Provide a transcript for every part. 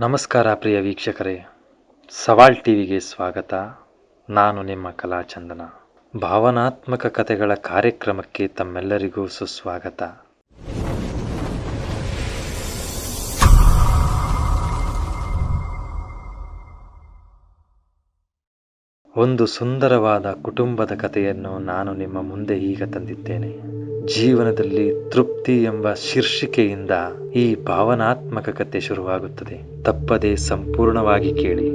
ನಮಸ್ಕಾರ ಪ್ರಿಯ ವೀಕ್ಷಕರೇ. ಸವಾಲ್ ಟಿವಿಗೆ ಸ್ವಾಗತ. ನಾನು ನಿಮ್ಮ ಕಲಾಚಂದನ ಭಾವನಾತ್ಮಕ ಕಥೆಗಳ ಕಾರ್ಯಕ್ರಮಕ್ಕೆ ತಮ್ಮೆಲ್ಲರಿಗೂ ಸುಸ್ವಾಗತ. ಒಂದು ಸುಂದರವಾದ ಕುಟುಂಬದ ಕಥೆಯನ್ನು ನಾನು ನಿಮ್ಮ ಮುಂದೆ ಈಗ ತಂದಿದ್ದೇನೆ. ಜೀವನದಲ್ಲಿ ತೃಪ್ತಿ ಎಂಬ ಶೀರ್ಷಿಕೆಯಿಂದ ಈ ಭಾವನಾತ್ಮಕ ಕತೆ ಶುರುವಾಗುತ್ತದೆ. ತಪ್ಪದೆ ಸಂಪೂರ್ಣವಾಗಿ ಕೇಳಿ.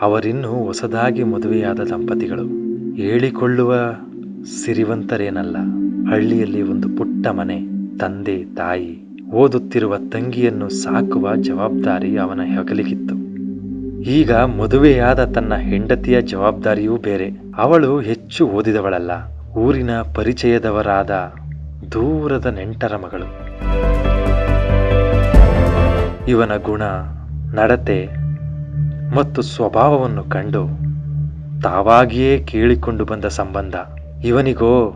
ಅವರಿನ್ನೂ ಹೊಸದಾಗಿ ಮದುವೆಯಾದ ದಂಪತಿಗಳು ಹೇಳಿಕೊಳ್ಳುವ ಸಿರಿವಂತರೇನಲ್ಲ. ಹಳ್ಳಿಯಲ್ಲಿ ಒಂದು ಪುಟ್ಟ ಮನೆ, ತಂದೆ, ತಾಯಿ. ಓದುತ್ತಿರುವ ತಂಗಿಯನ್ನು ಸಾಕುವ ಜವಾಬ್ದಾರಿ ಅವನ ಹೆಗಲಿಗಿತ್ತು. ಈಗ ಮದುವೆಯಾದ ತನ್ನ ಹೆಂಡತಿಯ ಜವಾಬ್ದಾರಿಯೂ ಬೇರೆ. ಅವಳು ಹೆಚ್ಚು ಓದಿದವಳಲ್ಲ, ಊರಿನ ಪರಿಚಯದವರಾದ ದೂರದ ನೆಂಟರ ಮಗಳು. ಇವನ ಗುಣ, ನಡತೆ ಮತ್ತು ಸ್ವಭಾವವನ್ನು ಕಂಡು ತಾವಾಗಿಯೇ ಕೇಳಿಕೊಂಡು ಬಂದ ಸಂಬಂಧ. ಇವನಿಗೋ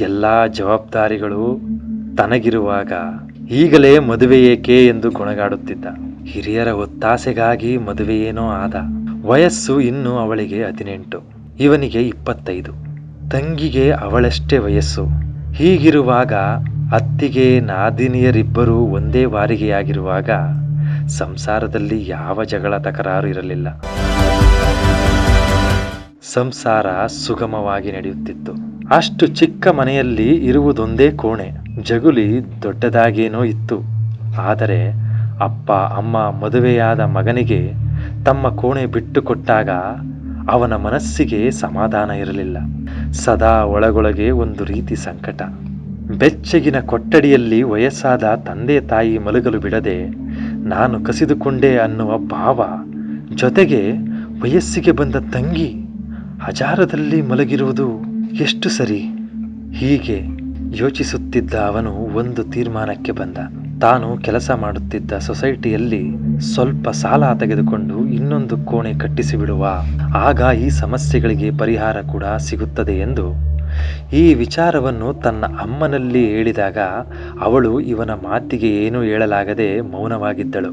ಎಲ್ಲಾ ಜವಾಬ್ದಾರಿಗಳು ತನಗಿರುವಾಗ ಈಗಲೇ ಮದುವೆ ಏಕೆ ಎಂದು ಗೊಣಗಾಡುತ್ತಿದ್ದ. ಹಿರಿಯರ ಒತ್ತಾಸೆಗಾಗಿ ಮದುವೆಯೇನೋ ಆದ. ವಯಸ್ಸು ಇನ್ನು ಅವಳಿಗೆ ಹದಿನೆಂಟು, ಇವನಿಗೆ ಇಪ್ಪತ್ತೈದು. ತಂಗಿಗೆ ಅವಳಷ್ಟೇ ವಯಸ್ಸು. ಹೀಗಿರುವಾಗ ಅತ್ತಿಗೆ ನಾದಿನಿಯರಿಬ್ಬರೂ ಒಂದೇ ವಾರಿಗೆಯಾಗಿರುವಾಗ ಸಂಸಾರದಲ್ಲಿ ಯಾವ ಜಗಳ ತಕರಾರು ಇರಲಿಲ್ಲ. ಸಂಸಾರ ಸುಗಮವಾಗಿ ನಡೆಯುತ್ತಿತ್ತು. ಅಷ್ಟು ಚಿಕ್ಕ ಮನೆಯಲ್ಲಿ ಇರುವುದೊಂದೇ ಕೋಣೆ. ಜಗುಲಿ ದೊಡ್ಡದಾಗೇನೋ ಇತ್ತು. ಆದರೆ ಅಪ್ಪ, ಅಮ್ಮ ಮದುವೆಯಾದ ಮಗನಿಗೆ ತಮ್ಮ ಕೋಣೆ ಬಿಟ್ಟು ಕೊಟ್ಟಾಗ ಅವನ ಮನಸ್ಸಿಗೆ ಸಮಾಧಾನ ಇರಲಿಲ್ಲ. ಸದಾ ಒಳಗೊಳಗೆ ಒಂದು ರೀತಿ ಸಂಕಟ. ಬೆಚ್ಚಗಿನ ಕೊಠಡಿಯಲ್ಲಿ ವಯಸ್ಸಾದ ತಂದೆ ತಾಯಿ ಮಲಗಲು ಬಿಡದೆ ನಾನು ಕಸಿದುಕೊಂಡೆ ಅನ್ನುವ ಭಾವ ಜೊತೆಗೆ ವಯಸ್ಸಿಗೆ ಬಂದ ತಂಗಿ ಹಜಾರದಲ್ಲಿ ಮಲಗಿರುವುದು ಎಷ್ಟು ಸರಿ ಹೀಗೆ ಯೋಚಿಸುತ್ತಿದ್ದ ಅವನು ಒಂದು ತೀರ್ಮಾನಕ್ಕೆ ಬಂದ. ತಾನು ಕೆಲಸ ಮಾಡುತ್ತಿದ್ದ ಸೊಸೈಟಿಯಲ್ಲಿ ಸ್ವಲ್ಪ ಸಾಲ ತೆಗೆದುಕೊಂಡು ಇನ್ನೊಂದು ಕೋಣೆ ಕಟ್ಟಿಸಿಬಿಡುವ. ಆಗ ಈ ಸಮಸ್ಯೆಗಳಿಗೆ ಪರಿಹಾರ ಕೂಡ ಸಿಗುತ್ತದೆ ಎಂದು ಈ ವಿಚಾರವನ್ನು ತನ್ನ ಅಮ್ಮನಲ್ಲಿ ಹೇಳಿದಾಗ ಅವಳು ಇವನ ಮಾತಿಗೆ ಏನೂ ಹೇಳಲಾಗದೆ ಮೌನವಾಗಿದ್ದಳು.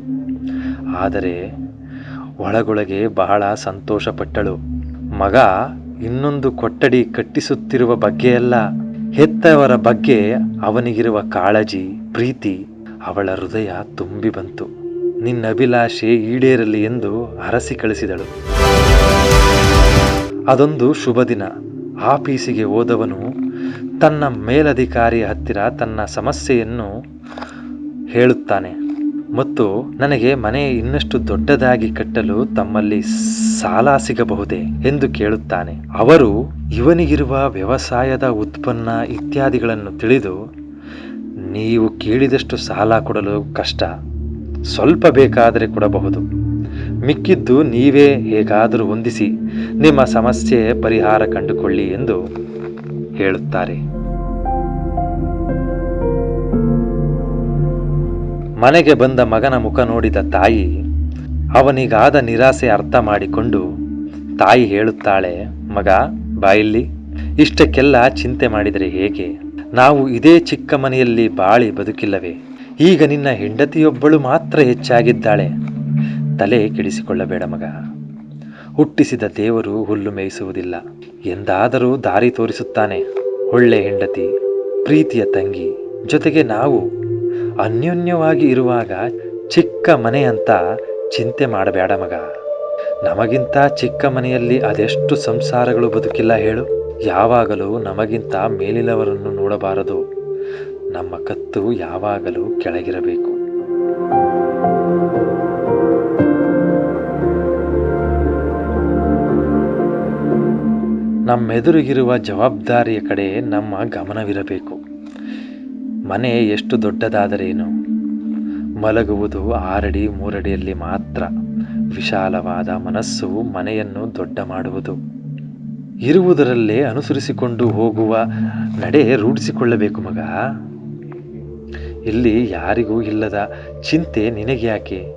ಆದರೆ ಒಳಗೊಳಗೆ ಬಹಳ ಸಂತೋಷಪಟ್ಟಳು. ಮಗ ಇನ್ನೊಂದು ಕೊಠಡಿ ಕಟ್ಟಿಸುತ್ತಿರುವ ಬಗ್ಗೆಯಲ್ಲ, ಹೆತ್ತವರ ಬಗ್ಗೆ ಅವನಿಗಿರುವ ಕಾಳಜಿ, ಪ್ರೀತಿ ಅವಳ ಹೃದಯ ತುಂಬಿ ಬಂತು. ನಿನ್ನ ಅಭಿಲಾಷೆ ಈಡೇರಲಿ ಎಂದು ಅರಸಿ ಕಳಿಸಿದಳು. ಅದೊಂದು ಶುಭ ದಿನ. ಆಫೀಸಿಗೆ ಹೋದವನು ತನ್ನ ಮೇಲಧಿಕಾರಿಯ ಹತ್ತಿರ ತನ್ನ ಸಮಸ್ಯೆಯನ್ನು ಹೇಳುತ್ತಾನೆ. ಮತ್ತು ನನಗೆ ಮನೆ ಇನ್ನಷ್ಟು ದೊಡ್ಡದಾಗಿ ಕಟ್ಟಲು ತಮ್ಮಲ್ಲಿ ಸಾಲ ಸಿಗಬಹುದೇ ಎಂದು ಕೇಳುತ್ತಾನೆ. ಅವರು ಇವನಿಗಿರುವ ವ್ಯವಸಾಯದ ಉತ್ಪನ್ನ ಇತ್ಯಾದಿಗಳನ್ನು ತಿಳಿದು, ನೀವು ಕೇಳಿದಷ್ಟು ಸಾಲ ಕೊಡಲು ಕಷ್ಟ. ಸ್ವಲ್ಪ ಬೇಕಾದರೆ ಕೊಡಬಹುದು. ಮಿಕ್ಕಿದ್ದು ನೀವೇ ಹೇಗಾದರೂ ಹೊಂದಿಸಿ. ನಿಮ್ಮ ಸಮಸ್ಯೆ ಪರಿಹಾರ ಕಂಡುಕೊಳ್ಳಿ ಎಂದು ಹೇಳುತ್ತಾರೆ. ಮನೆಗೆ ಬಂದ ಮಗನ ಮುಖ ನೋಡಿದ ತಾಯಿ ಅವನಿಗಾದ ನಿರಾಸೆ ಅರ್ಥ ಮಾಡಿಕೊಂಡು ತಾಯಿ ಹೇಳುತ್ತಾಳೆ, ಮಗ ಬಾಯಿಲ್ಲಿ ಇಷ್ಟಕ್ಕೆಲ್ಲ ಚಿಂತೆ ಮಾಡಿದರೆ ಹೇಗೆ? ನಾವು ಇದೇ ಚಿಕ್ಕ ಮನೆಯಲ್ಲಿ ಬಾಳಿ ಬದುಕಿಲ್ಲವೇ. ಈಗ ನಿನ್ನ ಹೆಂಡತಿಯೊಬ್ಬಳು ಮಾತ್ರ ಹೆಚ್ಚಾಗಿದ್ದಾಳೆ. ತಲೆ ಕೆಡಿಸಿಕೊಳ್ಳಬೇಡ ಮಗ. ಹುಟ್ಟಿಸಿದ ದೇವರು ಹುಲ್ಲು ಮೇಯಿಸುವುದಿಲ್ಲ. ಎಂದಾದರೂ ದಾರಿ ತೋರಿಸುತ್ತಾನೆ. ಒಳ್ಳೆ ಹೆಂಡತಿ, ಪ್ರೀತಿಯ ತಂಗಿ. ಜೊತೆಗೆ ನಾವು ಅನ್ಯೋನ್ಯವಾಗಿ ಇರುವಾಗ ಚಿಕ್ಕ ಮನೆ ಅಂತ ಚಿಂತೆ ಮಾಡಬೇಡ ಮಗ. ನಮಗಿಂತ ಚಿಕ್ಕ ಮನೆಯಲ್ಲಿ ಅದೆಷ್ಟು ಸಂಸಾರಗಳು ಬದುಕಿಲ್ಲ ಹೇಳು. ಯಾವಾಗಲೂ ನಮಗಿಂತ ಮೇಲಿನವರನ್ನು ನೋಡಬಾರದು. ನಮ್ಮ ಕತ್ತು ಯಾವಾಗಲೂ ಕೆಳಗಿರಬೇಕು. ನಮ್ಮೆದುರಿಗಿರುವ ಜವಾಬ್ದಾರಿಯ ಕಡೆ ನಮ್ಮ ಗಮನವಿರಬೇಕು. ಮನೆ ಎಷ್ಟು ದೊಡ್ಡದಾದರೇನು? ಮಲಗುವುದು ಆರಡಿ ಮೂರಡಿಯಲ್ಲಿ ಮಾತ್ರ. ವಿಶಾಲವಾದ ಮನಸ್ಸು ಮನೆಯನ್ನು ದೊಡ್ಡ ಮಾಡುವುದು. ಇರುವುದರಲ್ಲೇ ಅನುಸರಿಸಿಕೊಂಡು ಹೋಗುವ ನಡೆ ರೂಢಿಸಿಕೊಳ್ಳಬೇಕು ಮಗ. ಇಲ್ಲಿ ಯಾರಿಗೂ ಇಲ್ಲದ ಚಿಂತೆ ನಿನಗ್ಯಾಕೆ?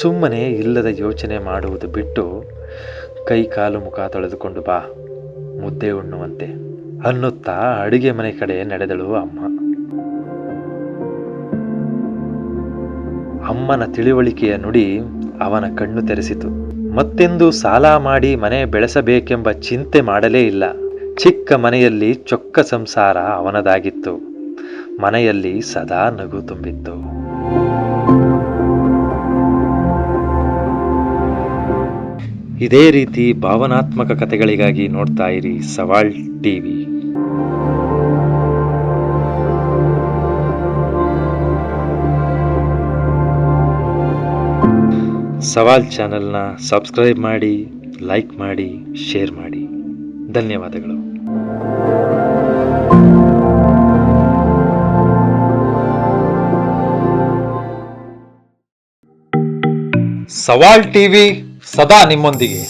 ಸುಮ್ಮನೆ ಇಲ್ಲದ ಯೋಚನೆ ಮಾಡುವುದು ಬಿಟ್ಟು ಕೈ ಕಾಲು ಮುಖ ತೊಳೆದುಕೊಂಡು ಬಾ. ಮುದ್ದೆ ಉಣ್ಣುವಂತೆ ಅನ್ನುತ್ತಾ ಅಡುಗೆ ಮನೆ ಕಡೆ ನಡೆದಳು ಅಮ್ಮ. ಅಮ್ಮನ ತಿಳಿವಳಿಕೆಯ ನುಡಿ ಅವನ ಕಣ್ಣು ತೆರೆಸಿತು. ಮತ್ತೆಂದು ಸಾಲ ಮಾಡಿ ಮನೆ ಬೆಳೆಸಬೇಕೆಂಬ ಚಿಂತೆ ಮಾಡಲೇ ಇಲ್ಲ. ಚಿಕ್ಕ ಮನೆಯಲ್ಲಿ ಚೊಕ್ಕ ಸಂಸಾರ ಅವನದಾಗಿತ್ತು. ಮನೆಯಲ್ಲಿ ಸದಾ ನಗು ತುಂಬಿತ್ತು. ಇದೇ ರೀತಿ ಭಾವನಾತ್ಮಕ ಕಥೆಗಳಿಗಾಗಿ ನೋಡ್ತಾ ಇರಿ ಸವಾಲ್ ಟಿವಿ. ಸವಾಲ್ ಚಾನೆಲ್ನ ಸಬ್ಸ್ಕ್ರೈಬ್ ಮಾಡಿ ಲೈಕ್ ಮಾಡಿ ಶೇರ್ ಮಾಡಿ. ಧನ್ಯವಾದಗಳು. ಸವಾಲ್ ಟಿವಿ ಸದಾ ನಿಮ್ಮೊಂದಿಗೆ.